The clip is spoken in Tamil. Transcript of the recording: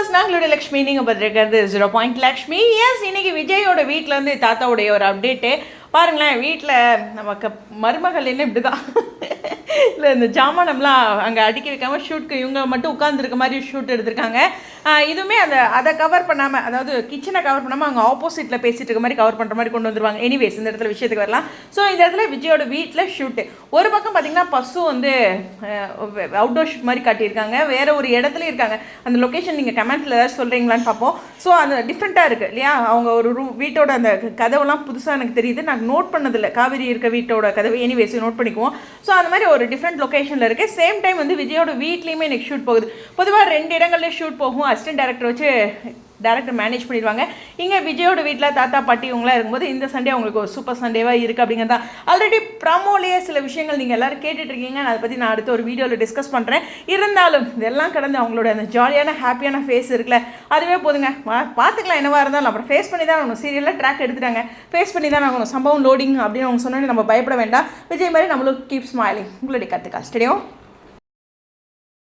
வியூவர்ஸ் நாங்களுடைய லக்ஷ்மி நீங்கள் பார்த்துருக்கிறது ஜீரோ பாயிண்ட் லக்ஷ்மி. எஸ் இன்னைக்கு விஜயோட வீட்டில் இருந்து தாத்தாவுடைய ஒரு அப்டேட்டு பாருங்களேன் வீட்டில் நமக்கு மருமகள் என்ன இப்படி தான் இல்லை இந்த ஜாமானம்லாம் அங்கே அடுக்கி வைக்காமல் ஷூட்க்கு இவங்க மட்டும் உட்காந்துருக்க மாதிரி ஷூட் எடுத்திருக்காங்க. இதுவுமே அந்த அதை கவர் பண்ணாமல் அதாவது கிச்சனை கவர் பண்ணாமல் அவங்க ஆப்போசிட்டில் பேசிகிட்டு இருக்க மாதிரி கவர் பண்ணுற மாதிரி கொண்டு வந்துருவாங்க. எனிவேஸ் இந்த இடத்துல விஷயத்துக்கு வரலாம். ஸோ இந்த இடத்துல விஜயோட வீட்டில் ஷூட்டு ஒரு பக்கம் பார்த்திங்கன்னா பசு வந்து அவுட்டோர் ஷூட் மாதிரி காட்டியிருக்காங்க. வேறு ஒரு இடத்துல இருக்காங்க. அந்த லொக்கேஷன் நீங்கள் கமெண்ட்ஸில் ஏதாவது சொல்கிறீங்களான்னு பார்ப்போம். ஸோ அந்த டிஃப்ரெண்ட்டாக இருக்குது இல்லையா? அவங்க ஒரு ரூ வீட்டோட அந்த கதவுலாம் புதுசாக எனக்கு தெரியுது. நான் நோட் பண்ணதில்லை. காவேரி இருக்க வீட்டோட கதவை. எனிவேஸ் நோட் பண்ணிக்குவோம். ஸோ அந்த மாதிரி ஒரு டிஃப்ரெண்ட் லொக்கேஷனில் இருக்குது சேம் டைம் வந்து விஜயோட வீட்லேயுமே எனக்கு ஷூட் போகுது. பொதுவாக ரெண்டு இடங்கள்ல ஷூட் போகும். அசிஸ்டன்ட் டேரக்டர் வச்சு டேரக்டர் மேனேஜ் பண்ணிடுவாங்க. இங்கே விஜயோட வீட்டில் தாத்தா பாட்டி இவங்களாம் இருக்கும்போது இந்த சண்டே அவங்களுக்கு ஒரு சூப்பர் சண்டேவாக இருக்குது அப்படிங்கிறது. தான் ஆல்ரெடி ப்ரமோலேயே சில விஷயங்கள் நீங்கள் எல்லாரும் கேட்டுட்ருக்கீங்க நான் அதை பற்றி நான் அடுத்த ஒரு வீடியோவில் டிஸ்கஸ் பண்ணுறேன் இருந்தாலும் இதெல்லாம் கடந்து அவங்களோட அந்த ஜாலியான ஹாப்பியான ஃபேஸ் இருக்குல்ல அதுவே போதுங்க. பார்த்துக்கலாம் என்னவாக இருந்தாலும். அப்புறம் ஃபேஸ் பண்ணி தான் ஆகணும். சீரியலில் ட்ராக் எடுத்துட்டாங்க. ஃபேஸ் பண்ணி தான் ஆகணும். சம்பவம் லோடிங் அப்படின்னு அவங்க சொன்னோன்னே நம்ம பயப்பட வேண்டாம். விஜய் மாதிரி நம்மளும் கீப் ஸ்மைலிங் உங்களுடைய கற்றுக்கா ஸ்டடியோ